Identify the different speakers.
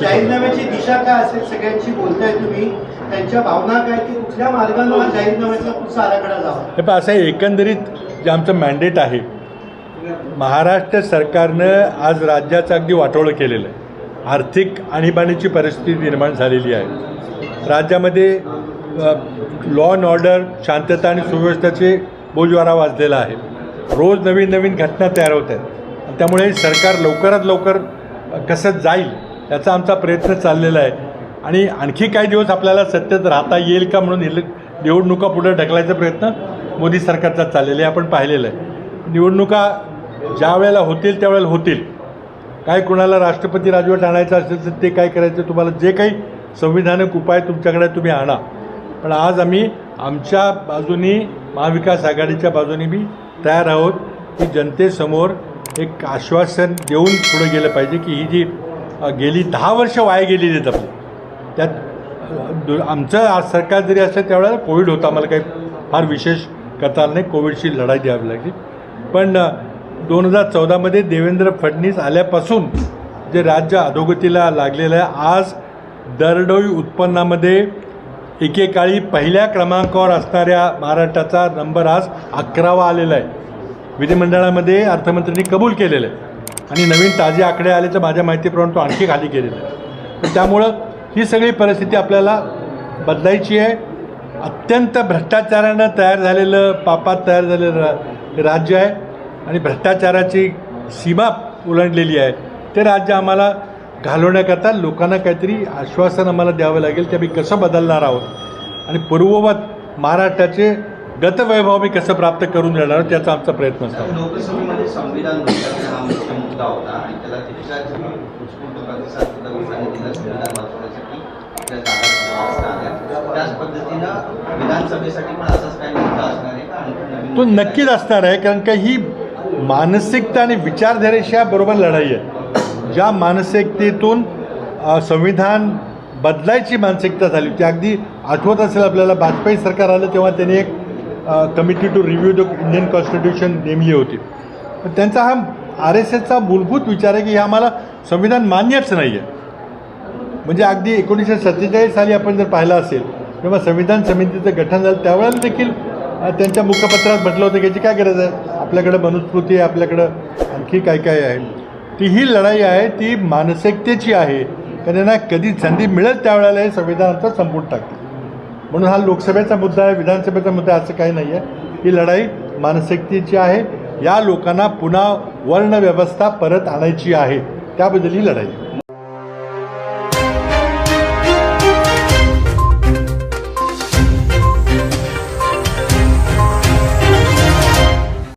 Speaker 1: जाहीरनाम्याची दिशा काय असेल सगळ्यांची बोलताय तुम्ही. त्यांच्या भावना काय की कुठल्या मार्गाने हा जाहीरनाम्याचा पुढचा आराखडा जावा?
Speaker 2: हे पण असं आहे, एकंदरीत जे आमचं मॅन्डेट आहे महाराष्ट्र सरकारनं आज राज्याचं अगदी वाटोळं केलेलं आहे. आर्थिक आणीबाणीची परिस्थिती निर्माण झालेली आहे. राज्यामध्ये लॉ अँड ऑर्डर शांतता आणि सुव्यवस्थेचे बोजवारा वाजलेला आहे. रोज नवीन नवीन घटना तयार होत आहेत. त्यामुळे सरकार लवकरात लवकर कसं जाईल याचा आमचा प्रयत्न चाललेला आहे. आणि आणखी काही दिवस आपल्याला सत्तेत राहता येईल का म्हणून इले निवडणुका पुढे ढकलायचा प्रयत्न मोदी सरकारचा चाललेला आहे आपण पाहिलेलं आहे. निवडणुका ज्या वेळेला होतील त्यावेळेला होतील. काय कुणाला राष्ट्रपती राजवट आणायचं असेल तर ते काय करायचं तुम्हाला जे काही संविधानिक उपाय तुमच्याकडे तुम्ही आणा. पण आज आम्ही आमच्या बाजूनी महाविकास आघाडीच्या बाजूनी मी तयार आहोत की जनतेसमोर एक आश्वासन देऊन पुढे गेलं पाहिजे की ही जी गेली दहा वर्ष वाया गेलेली आहेत आपली. त्यात आमचं आज सरकार जरी असलं त्यावेळेला कोविड होता. आम्हाला काही फार विशेष करता आलं नाही. कोविडशी लढाई द्यावी लागली. पण दोन हजार चौदामध्ये देवेंद्र फडणवीस आल्यापासून जे राज्य अधोगतीला लागलेलं आहे आज दरडोई उत्पन्नामध्ये एकेकाळी पहिल्या क्रमांकावर असणाऱ्या महाराष्ट्राचा नंबर आज अकरावा आलेला आहे. विधिमंडळामध्ये अर्थमंत्र्यांनी कबूल केलेलं आहे. आणि नवीन ताजे आकडे आले तर माझ्या माहितीप्रमाणे तो आणखी खाली गेलेला आहे. तर त्यामुळं ही सगळी परिस्थिती आपल्याला बदलायची आहे. अत्यंत भ्रष्टाचारानं तयार झालेलं पापात तयार झालेलं रा राज्य आहे. आणि भ्रष्टाचाराची सीमा ओलांडलेली आहे. ते राज्य आम्हाला घालवण्याकरता लोकांना काहीतरी आश्वासन आम्हाला द्यावं लागेल की आम्ही कसं बदलणार आहोत. आणि पूर्ववत महाराष्ट्राचे गतवैभव आम्ही कसं प्राप्त करून देणार त्याचा आमचा प्रयत्न असतो.
Speaker 3: लोकसभेमध्ये संविधान बदलायचा हा मुख्य मुद्दा होता आणि त्याला तितकाच उत्स्फूर्त प्रतिसाद सुद्धा लोकांनी दिला संविधान वाचवण्यासाठी आपल्या जागा वाचता आल्या. त्याच पद्धतीनं विधानसभेसाठी पण असाच काही मुद्दा असणार आहे. का आणखी नवीन
Speaker 2: तो नक्कीच असणार आहे कारण का ही मानसिकता आणि विचारधारेच्या बरोबर लढाई आहे. ज्या मानसिकतेतून संविधान बदलायची मानसिकता झाली ती अगदी आठवत असेल आपल्याला वाजपेयी सरकार आलं तेव्हा त्यांनी एक committee to review the Indian constitution namely होती. पण त्यांचा हा आर एस एसचा मूलभूत विचार आहे की हे आम्हाला संविधान मान्यच नाही आहे म्हणजे अगदी एकोणीसशे सत्तेचाळीस साली आपण जर पाहिलं असेल तेव्हा संविधान समितीचं गठन झालं त्यावेळेला देखील त्यांच्या मुखपत्रात म्हटलं होतं की याची काय गरज आहे? आपल्याकडं मनुस्मृती आहे आपल्याकडं आणखी काय काय आहे? ती ही लढाई आहे ती मानसिकतेची आहे. कारण त्यांना कधी संधी मिळेल त्यावेळेला हे संविधानाचं संपून टाकते म्हणून हा लोकसभेचा मुद्दा आहे विधानसभेचा मुद्दा असं काही नाही आहे ही लढाई मानसिकतेची आहे. या लोकांना पुन्हा वर्णव्यवस्था परत आणायची आहे. त्याबद्दल ही लढाई आहे.